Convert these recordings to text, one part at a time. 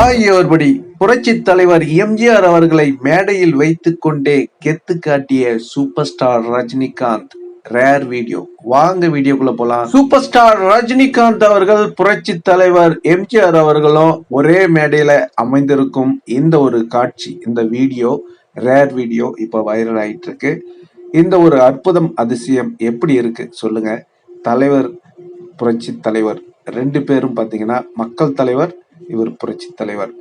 ஆகியோர்படி புரட்சி தலைவர் எம்ஜிஆர் அவர்களை மேடையில் வைத்து கொண்டே கெத்து காட்டிய super star Rajinikanth. Rare video. வாங்க வீடியோக்குள்ள போலாம். சூப்பர் ஸ்டார் ரஜினிகாந்த் அவர்கள் புரட்சி தலைவர் எம்ஜிஆர் அவர்களும் ஒரே மேடையில அமைந்திருக்கும் இந்த ஒரு காட்சி இந்த வீடியோ ரேர் வீடியோ இப்ப வைரல் ஆயிட்டு இருக்கு இந்த ஒரு அற்புதம் அதிசயம் எப்படி இருக்கு சொல்லுங்க. தலைவர் புரட்சி தலைவர் ரெண்டு பேரும் பாத்தீங்கன்னா மக்கள் தலைவர் இவர் புரட்சி தலைவர்.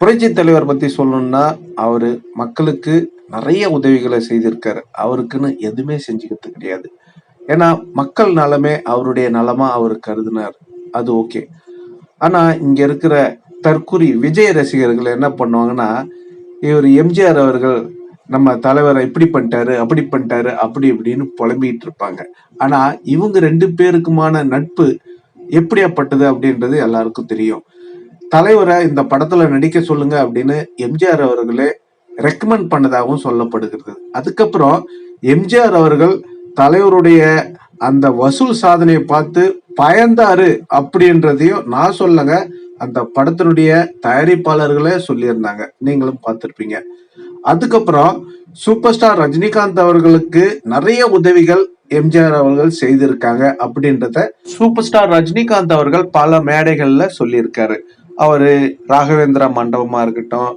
புரட்சி தலைவர் பத்தி சொல்லணும்னா அவரு மக்களுக்கு நிறைய உதவிகளை செய்திருக்காரு. அவருக்குன்னு எதுவுமே செஞ்சுக்கிறது கிடையாது. ஏன்னா மக்கள் நலமே அவருடைய நலமா அவர் கருதினார். அது ஓகே. ஆனா இங்க இருக்கிற தற்குறி விஜய் ரசிகர்கள் என்ன பண்ணுவாங்கன்னா இவர் எம்ஜிஆர் அவர்கள் நம்ம தலைவரை இப்படி பண்ணிட்டாரு அப்படி பண்ணிட்டாரு அப்படி இப்படின்னு புலம்பிக்கிட்டு இருப்பாங்க. ஆனா இவங்க ரெண்டு பேருக்குமான நட்பு எப்படியாப்பட்டது அப்படின்றது எல்லாருக்கும் தெரியும். தலைவரை இந்த படத்துல நடிக்க சொல்லுங்க அப்படின்னு எம்ஜிஆர் அவர்களே ரெக்கமெண்ட் பண்ணதாகவும் சொல்லப்படுகிறது. அதுக்கப்புறம் எம்ஜிஆர் அவர்கள் தலைவருடைய அந்த வசூல் சாதனையை பார்த்து பயந்தாரு அப்படின்றதையும் நான் சொல்லங்க அந்த படத்தினுடைய தயாரிப்பாளர்களே சொல்லியிருந்தாங்க. நீங்களும் பார்த்துருப்பீங்க. அதுக்கப்புறம் சூப்பர் ஸ்டார் ரஜினிகாந்த் அவர்களுக்கு நிறைய உதவிகள் எம்ஜிஆர் அவர்கள் செய்திருக்காங்க அப்படின்றத சூப்பர் ஸ்டார் ரஜினிகாந்த் அவர்கள் பல மேடைகள்ல சொல்லியிருக்காரு. அவர் ராகவேந்திரா மண்டபமாக இருக்கட்டும்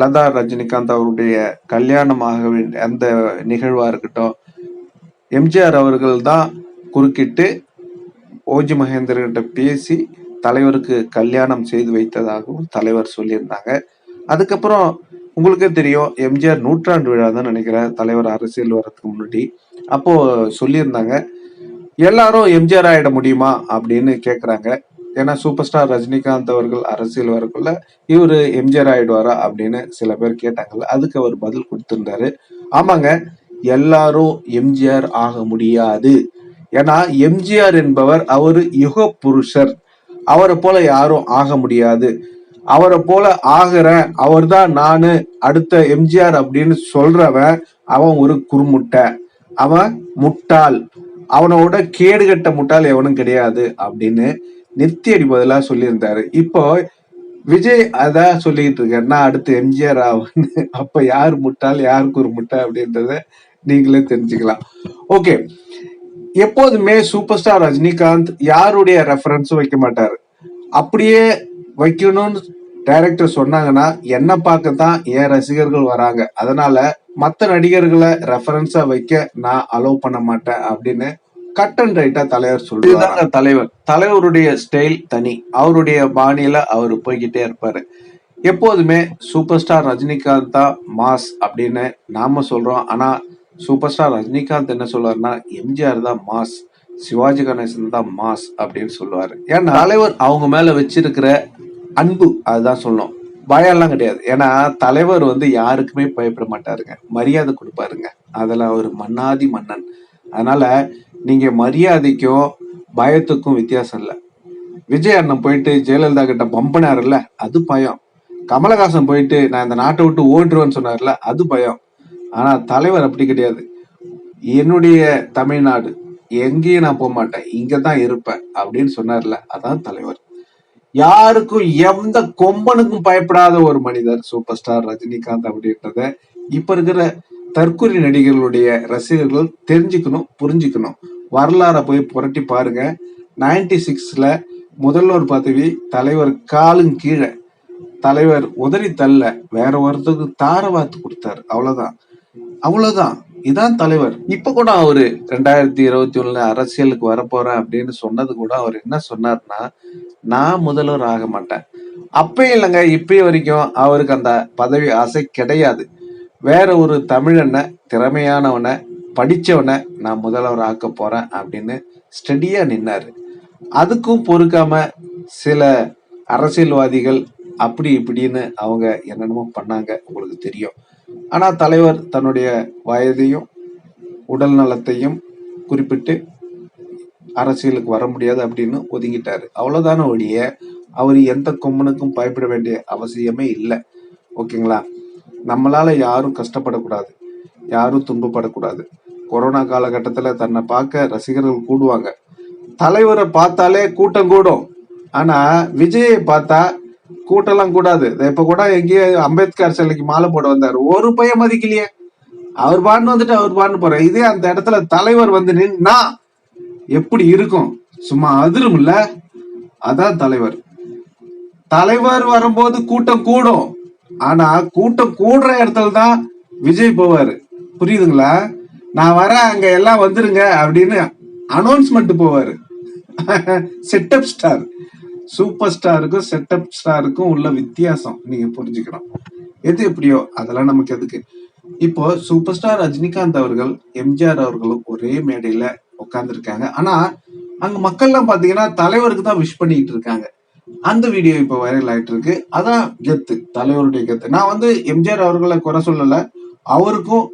லதா ரஜினிகாந்த் அவருடைய கல்யாணமாக அந்த நிகழ்வாக இருக்கட்டும் எம்ஜிஆர் அவர்கள் தான் குறுக்கிட்டு ஓஜி மகேந்திரகிட்ட பேசி தலைவருக்கு கல்யாணம் செய்து வைத்ததாகவும் தலைவர் சொல்லியிருந்தாங்க. அதுக்கப்புறம் உங்களுக்கே தெரியும் எம்ஜிஆர் நூற்றாண்டு விழா தான் நினைக்கிறேன் தலைவர் அரசியல் வர்றதுக்கு முன்னாடி. அப்போ சொல்லியிருந்தாங்க எல்லாரும் எம்ஜிஆர் ஆயிட முடியுமா அப்படின்னு கேட்குறாங்க ஏன்னா சூப்பர் ஸ்டார் ரஜினிகாந்த் அவர்கள் அரசியல் வரக்குள்ள இவர் எம்ஜிஆர் ஆயிடுவாரா அப்படின்னு சில பேர் கேட்டாங்கல்ல. அதுக்கு அவர் பதில் கொடுத்திருந்தாரு. ஆமாங்க எல்லாரும் எம்ஜிஆர் ஆக முடியாது. ஏன்னா எம்ஜிஆர் என்பவர் அவர் யுக புருஷர். அவரை போல யாரும் ஆக முடியாது. அவரை போல ஆகிறேன் அவர் தான் நானு அடுத்த எம்ஜிஆர் அப்படின்னு சொல்றவன் அவன் ஒரு குறுமுட்டை. அவன் முட்டாள். அவனோட கேடுகட்ட முட்டாள் எவனும் கிடையாது அப்படின்னு நித்தியடி பதிலா சொல்லியிருந்தாரு. இப்போ விஜய் அதான் சொல்லிட்டு இருக்காரு. நான் அடுத்து எம்ஜிஆர் ஆகுன்னு அப்ப யார் முட்டாள் யாருக்கு ஒரு முட்டை அப்படின்றத நீங்களே தெரிஞ்சுக்கலாம். ஓகே. எப்போதுமே சூப்பர் ஸ்டார் ரஜினிகாந்த் யாருடைய ரெஃபரன்ஸும் வைக்க மாட்டாரு. அப்படியே வைக்கணும்னு டைரக்டர் சொன்னாங்கன்னா என்ன பார்க்க தான் என் ரசிகர்கள் வராங்க. அதனால மற்ற நடிகர்களை ரெஃபரன்ஸா வைக்க நான் அலோவ் பண்ண மாட்டேன் அப்படின்னு கட் அண்ட் ரைட்டா தலைவர் சொல்றாங்க தலைவர். தலைவருடைய ஸ்டைல் தனி. அவருடைய பாணியில அவர் போய்கிட்டே இருப்பாரு. எப்போதுமே சூப்பர் ஸ்டார் ரஜினிகாந்த் தான் மாஸ் அப்படின்னு நாம சொல்றோம். ஆனா சூப்பர் ஸ்டார் ரஜினிகாந்த் என்ன சொல்லுவாருன்னா எம்ஜிஆர் தான் மாஸ் சிவாஜி கணேசன் தான் மாஸ் அப்படின்னு சொல்லுவாரு ஏன்னா தலைவர் அவங்க மேல வச்சிருக்கிற அன்பு அதுதான் சொல்லணும். பயம்லாம் கிடையாது. ஏன்னா தலைவர் வந்து யாருக்குமே பயப்பட மாட்டாருங்க. மரியாதை கொடுப்பாருங்க. அதுல அவர் மன்னாதி மன்னன். அதனால நீங்க மரியாதைக்கும் பயத்துக்கும் வித்தியாசம் இல்லை. விஜய் அண்ணன் போயிட்டு ஜெயலலிதா கிட்ட பம்பினாருல்ல அது பயம். கமலஹாசன் போயிட்டு நான் இந்த நாட்டை விட்டு ஓட்டுருவேன்னு சொன்னார்ல அது பயம். ஆனா தலைவர் அப்படி கிடையாது. என்னுடைய தமிழ்நாடு எங்கேயும் நான் போக மாட்டேன் இங்க தான் இருப்பேன் அப்படின்னு சொன்னார்ல அதான் தலைவர். யாருக்கும் எந்த கொம்பனுக்கும் பயப்படாத ஒரு மனிதர் சூப்பர் ஸ்டார் ரஜினிகாந்த் அப்படின்றத இப்ப இருக்கிற தற்கொலை நடிகர்களுடைய ரசிகர்கள் தெரிஞ்சுக்கணும் புரிஞ்சுக்கணும். வரலாறை போய் புரட்டி பாருங்க. நைன்டி சிக்ஸ்ல முதல்வர் பதவி தலைவர் காலும் கீழே. தலைவர் உதறி தள்ள வேற ஒருத்தருக்கு தார வாத்து கொடுத்தாரு. அவ்வளவுதான். அவ்வளவுதான். இதான் தலைவர். இப்ப கூட அவரு ரெண்டாயிரத்தி இருபத்தி ஒண்ணுல அரசியலுக்கு வரப்போறேன் அப்படின்னு சொன்னது கூட அவர் என்ன சொன்னார்னா நான் முதல்வர் ஆக மாட்டேன். அப்பயும் இல்லைங்க இப்பயும் வரைக்கும் அவருக்கு அந்த பதவி ஆசை கிடையாது. வேற ஒரு தமிழனை திறமையானவனை படித்தவனை நான் முதல்வர் ஆக்க போகிறேன் அப்படின்னு ஸ்டடியாக நின்னார். அதுக்கும் பொறுக்காம சில அரசியல்வாதிகள் அப்படி இப்படின்னு அவங்க என்னென்னமோ பண்ணாங்க உங்களுக்கு தெரியும். ஆனால் தலைவர் தன்னுடைய வயதையும் உடல் நலத்தையும் குறிப்பிட்டு அரசியலுக்கு வர முடியாது அப்படின்னு ஒதுங்கிட்டாரு. அவ்வளோதான ஒழிய அவர் எந்த கொம்பனுக்கும் பயப்பட வேண்டிய அவசியமே இல்லை. ஓகேங்களா? நம்மளால யாரும் கஷ்டப்படக்கூடாது. யாரும் துன்பப்படக்கூடாது. கொரோனா காலகட்டத்தில் தன்னை பார்க்க ரசிகர்கள் கூடுவாங்க. தலைவரை பார்த்தாலே கூட்டம் கூடும். ஆனால் விஜயை பார்த்தா கூட்டம்லாம் கூடாது. இப்போ கூட எங்கேயோ அம்பேத்கர் சிலைக்கு மாலை போட வந்தார். ஒரு பையன் மதிக்கலையே. அவர் பாண்டு வந்துட்டு அவர் பாண்டு போற இதே அந்த இடத்துல தலைவர் வந்து நின்னா எப்படி இருக்கும்? சும்மா அதிரும்ல அதான் தலைவர். தலைவர் வரும்போது கூட்டம் கூடும். ஆனா கூட்டம் கூடுற இடத்துல தான் விஜய் போவாரு. புரியுதுங்களா? நான் வரேன் அங்க எல்லாம் வந்துருங்க அப்படின்னு அனௌன்ஸ்மெண்ட் போவாரு. செட்டப் ஸ்டார் சூப்பர் ஸ்டாருக்கும் செட்டப் ஸ்டாருக்கும் உள்ள வித்தியாசம் நீங்க புரிஞ்சுக்கணும். எது எப்படியோ அதெல்லாம் நமக்கு எதுக்கு? இப்போ சூப்பர் ஸ்டார் ரஜினிகாந்த் அவர்கள் எம்ஜிஆர் அவர்களும் ஒரே மேடையில உட்கார்ந்துருக்காங்க. ஆனா அங்க மக்கள்லாம் பாத்தீங்கன்னா தலைவருக்கு தான் விஷ் பண்ணிட்டு இருக்காங்க. அந்த வீடியோ இப்போ வைரல் ஆயிட்டு இருக்கு அதான் கெத்து தலைவருடைய கெத்து. நான் வந்து எம்ஜிஆர் அவர்களை குறை சொல்லல. அவருக்கும்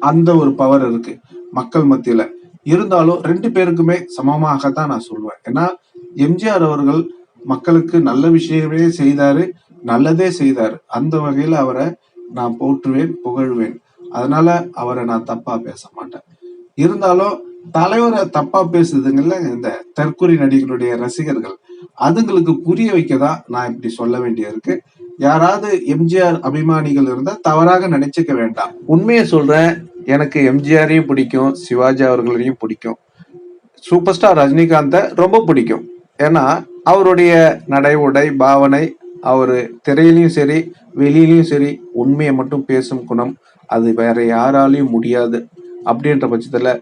அந்த ஒரு பவர் இருக்கு. மக்கள் மத்தியில. இருந்தாலும் ரெண்டு பேருக்குமே சமமாக தான் நான் சொல்லுவேன் ஏன்னா எம்ஜிஆர் அவர்கள் மக்களுக்கு நல்ல விஷயமே செய்தாரு நல்லதே செய்தார். அந்த வகையில அவரை நான் போற்றுவேன் புகழ்வேன். அதனால அவரை நான் தப்பா பேச மாட்டேன். இருந்தாலும் தலைவரை தப்பா பேசுதுங்கல்ல இந்த தற்கொலை நடிகருடைய ரசிகர்கள் அதுங்களுக்கு புரிய வைக்க தான் நான் இப்படி சொல்ல வேண்டியிருக்கு. யாராவது எம்ஜிஆர் அபிமானிகள் இருந்தா தவறாக நினைச்சுக்க வேண்டாம். உண்மையை சொல்றேன் எனக்கு எம்ஜிஆரையும் பிடிக்கும் சிவாஜி அவர்களையும் பிடிக்கும். சூப்பர் ஸ்டார் ரஜினிகாந்தை ரொம்ப பிடிக்கும். ஏன்னா அவருடைய நடை உடை பாவனை அவர் திரையிலையும் சரி வெளியிலையும் சரி உண்மையை மட்டும் பேசும் குணம் அது வேற யாராலையும் முடியாது. அப்படின்ற பட்சத்தில்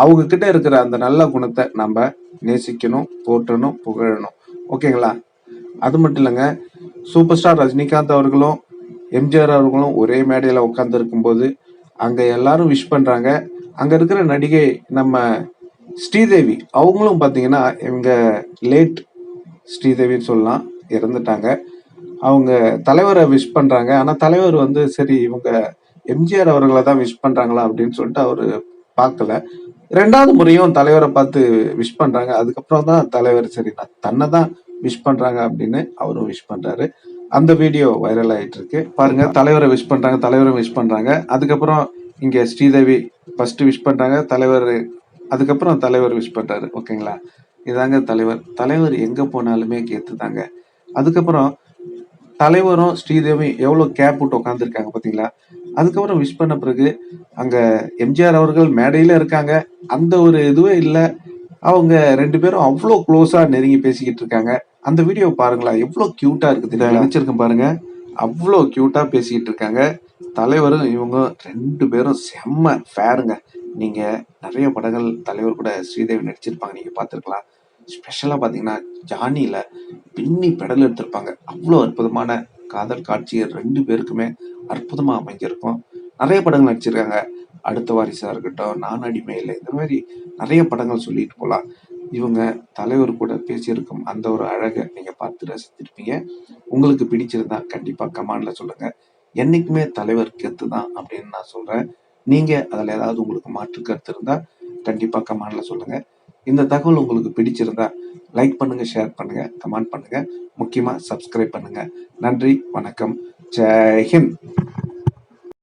அவங்க கிட்ட இருக்கிற அந்த நல்ல குணத்தை நம்ம நேசிக்கணும் போற்றணும் புகழணும். ஓகேங்களா? அது மட்டும் இல்லைங்க சூப்பர் ஸ்டார் ரஜினிகாந்த் அவர்களும் எம்ஜிஆர் அவர்களும் ஒரே மேடையில் உட்கார்ந்து இருக்கும்போது அங்கே எல்லாரும் விஷ் பண்ணுறாங்க அங்கே இருக்கிற நடிகை நம்ம ஸ்ரீதேவி அவங்களும் பார்த்தீங்கன்னா இவங்க லேட் ஸ்ரீதேவின்னு சொல்லலாம் இறந்துட்டாங்க. அவங்க தலைவரை விஷ் பண்ணுறாங்க ஆனால் தலைவர் வந்து சரி இவங்க எம்ஜிஆர் அவர்களை தான் விஷ் பண்ணுறாங்களா அப்படின்னு சொல்லிட்டு அவர் பார்க்கல. ரெண்டாவது முறையும் தலைவரை பார்த்து விஷ் பண்ணுறாங்க அதுக்கப்புறம் தான் தலைவர் சரி நான் தன்னை தான் விஷ் பண்ணுறாங்க அப்படின்னு அவரும் விஷ் பண்ணுறாரு அந்த வீடியோ வைரல் ஆகிட்டு இருக்கு பாருங்க தலைவரை விஷ் பண்றாங்க தலைவரை விஷ் பண்றாங்க. அதுக்கப்புறம் இங்க ஸ்ரீதேவி ஃபர்ஸ்ட் விஷ் பண்றாங்க தலைவர் அதுக்கப்புறம் தலைவர் விஷ் பண்றாரு. ஓகேங்களா? இதாங்க தலைவர். தலைவர் எங்க போனாலுமே கேத்து தாங்க அதுக்கப்புறம் தலைவரும் ஸ்ரீதேவி எவ்வளோ கேப் விட்டு உட்காந்துருக்காங்க பார்த்தீங்களா அதுக்கப்புறம் விஷ் பண்ண பிறகு அங்கே எம்ஜிஆர் அவர்கள் மேடையில் இருக்காங்க. அந்த ஒரு இதுவே இல்லை. அவங்க ரெண்டு பேரும் அவ்வளோ க்ளோஸாக நெருங்கி பேசிக்கிட்டு இருக்காங்க. அந்த வீடியோ பாருங்களா எவ்வளோ க்யூட்டாக இருக்குது. நினைச்சிருக்கேன் பாருங்க. அவ்வளோ க்யூட்டாக பேசிக்கிட்டு இருக்காங்க. தலைவரும் இவங்க ரெண்டு பேரும் செம்ம ஃபேருங்க நீங்கள் நிறைய படங்கள் தலைவர் கூட ஸ்ரீதேவி நடிச்சிருப்பாங்க. நீங்கள் பார்த்துருக்கலாம். ஸ்பெஷலாக பார்த்தீங்கன்னா ஜானியில் பின்னி பெடல் எடுத்திருப்பாங்க. அவ்வளோ அற்புதமான காதல் காட்சி. ரெண்டு பேருக்குமே அற்புதமாக அமைஞ்சிருக்கும். நிறைய படங்கள் நடிச்சிருக்காங்க. அடுத்த வாரிசாக இருக்கட்டும் நான் அடிமையில் இந்த மாதிரி நிறைய படங்கள் சொல்லிட்டு போகலாம். இவங்க தலைவர் கூட பேசியிருக்கும் அந்த ஒரு அழகை நீங்கள் பார்த்து ரசிச்சிருப்பீங்க உங்களுக்கு பிடிச்சிருந்தா கண்டிப்பாக கமாண்டில் சொல்லுங்கள் என்றைக்குமே தலைவர் கெத்து தான் அப்படின்னு நான் சொல்கிறேன் நீங்கள் அதில் ஏதாவது உங்களுக்கு மாற்று கருத்து இருந்தால் கண்டிப்பாக கமாண்டில் சொல்லுங்கள் இந்த தகவல் உங்களுக்கு பிடிச்சிருந்தா லைக் பண்ணுங்கள் ஷேர் பண்ணுங்கள் கமெண்ட் பண்ணுங்கள் முக்கியமாக சப்ஸ்கிரைப் பண்ணுங்கள் நன்றி வணக்கம். ஜெய்ஹிந்த்